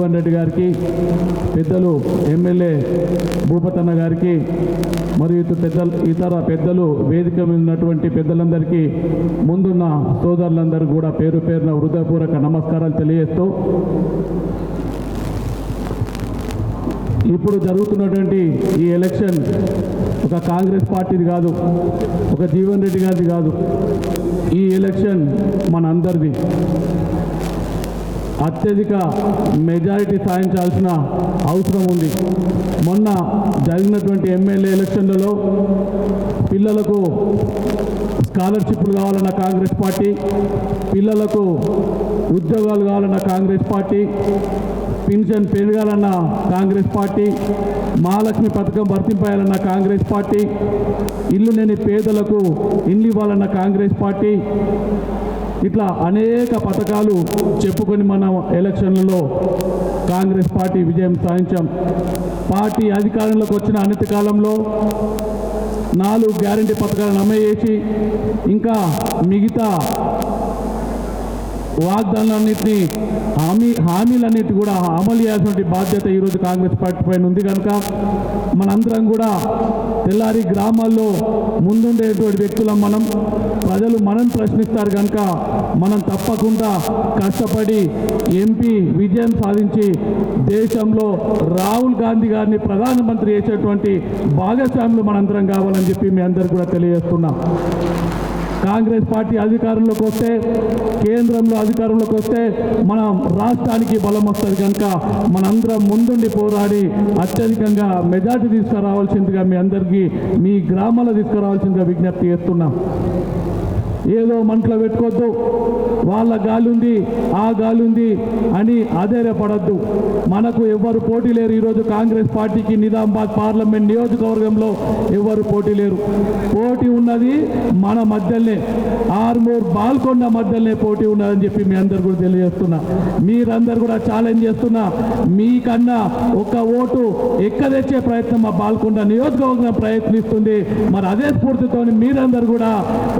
జగన్మోహన్ రెడ్డి గారికి పెద్దలు ఎమ్మెల్యే భూపతన్న గారికి మరియు ఇతర పెద్దలు ఇతర పెద్దలు వేదిక మీద ఉన్నటువంటి పెద్దలందరికీ ముందున్న సోదరులందరూ కూడా పేరు పేరున హృదయపూర్వక నమస్కారాలు తెలియజేస్తూ ఇప్పుడు జరుగుతున్నటువంటి ఈ ఎలక్షన్ ఒక కాంగ్రెస్ పార్టీది కాదు ఒక జీవన్ రెడ్డి గారిది కాదు. ఈ ఎలక్షన్ మన అందరిది అత్యధిక మెజారిటీ సాధించాల్సిన అవసరం ఉంది. మొన్న జరిగినటువంటి ఎమ్మెల్యే ఎలక్షన్లలో పిల్లలకు స్కాలర్షిప్లు కావాలన్న కాంగ్రెస్ పార్టీ పిల్లలకు ఉద్యోగాలు కావాలన్న కాంగ్రెస్ పార్టీ పింఛన్ పెరగాలన్న కాంగ్రెస్ పార్టీ మహాలక్ష్మి పథకం వర్తింపాయాలన్న కాంగ్రెస్ పార్టీ ఇల్లు లేని పేదలకు ఇల్లు ఇవ్వాలన్న కాంగ్రెస్ పార్టీ ఇట్లా అనేక పథకాలు చెప్పుకొని మనం ఎలక్షన్లలో కాంగ్రెస్ పార్టీ విజయం సాధించాం. పార్టీ అధికారంలోకి వచ్చిన అనతి కాలంలో నాలుగు గ్యారంటీ పథకాలను అమలు ఇంకా మిగతా వాగ్దానాలన్నింటినీ హామీ హామీలన్నిటి కూడా అమలు చేయాల్సిన బాధ్యత ఈరోజు కాంగ్రెస్ పార్టీ పైన ఉంది కనుక మనందరం కూడా తెల్లారి గ్రామాల్లో ముందుండేటువంటి వ్యక్తులం మనం ప్రజలు మనం ప్రశ్నిస్తారు కనుక మనం తప్పకుండా కష్టపడి ఎంపీ విజయం సాధించి దేశంలో రాహుల్ గాంధీ గారిని ప్రధానమంత్రి చేసేటువంటి భాగస్వాములు మనందరం కావాలని చెప్పి మీ అందరికి కూడా తెలియజేస్తున్నాం. కాంగ్రెస్ పార్టీ అధికారంలోకి వస్తే కేంద్రంలో అధికారంలోకి వస్తే మన రాష్ట్రానికి బలం వస్తుంది కనుక మనందరం ముందుండి పోరాడి అత్యధికంగా మెజార్టీ తీసుకురావాల్సిందిగా మీ అందరికీ మీ గ్రామాల్లో తీసుకురావాల్సిందిగా విజ్ఞప్తి చేస్తున్నాం. ఏదో మంటలో పెట్టుకోవద్దు. వాళ్ళ గాలుంది ఉంది ఆ గాలుంది ఉంది అని ఆధైర్యపడద్దు మనకు ఎవరు పోటీ లేరు. ఈరోజు కాంగ్రెస్ పార్టీకి నిజామాబాద్ పార్లమెంట్ నియోజకవర్గంలో ఎవరు పోటీ లేరు. పోటీ ఉన్నది మన మధ్యనే ఆర్మూర్ బాల్కొండ మధ్యలోనే పోటీ ఉన్నదని చెప్పి మీ అందరు కూడా తెలియజేస్తున్నా. మీరందరు కూడా ఛాలెంజ్ చేస్తున్నా. మీకన్నా ఒక ఓటు ఎక్కదెచ్చే ప్రయత్నం మా బాల్కొండ నియోజకవర్గం ప్రయత్నిస్తుంది. మరి అదే స్ఫూర్తితో మీరందరూ కూడా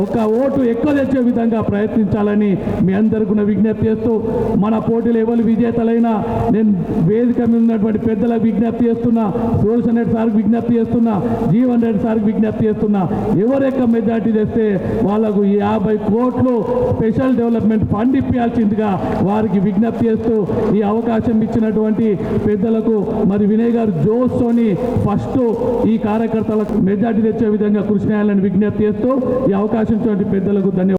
ఒక ఓటు ఎక్కువ తెచ్చే విధంగా ప్రయత్నించాలని మీ అందరికీ విజ్ఞప్తి చేస్తూ మన పోటీలు ఎవరు విజేతలైనా నేను వేదిక మీద ఉన్నటువంటి పెద్దలకు విజ్ఞప్తి చేస్తున్నా సోల్సన్ రెడ్డి సార్కి విజ్ఞప్తి చేస్తున్నా జీవన్ రెడ్డి సార్కి విజ్ఞప్తి చేస్తున్నా ఎవరు ఎక్కువ మెజార్టీ తెస్తే వాళ్ళకు యాభై కోట్లు స్పెషల్ డెవలప్మెంట్ ఫండ్ ఇప్పించాల్సిందిగా వారికి విజ్ఞప్తి చేస్తూ ఈ అవకాశం ఇచ్చినటువంటి పెద్దలకు మరి వినయ్ గారు జోస్తోని ఫస్ట్ ఈ కార్యకర్తలకు మెజార్టీ తెచ్చే విధంగా కృషి చేయాలని విజ్ఞప్తి చేస్తూ ఈ అవకాశం పెద్దలకు పెద్దలకు ధన్యవాదాలు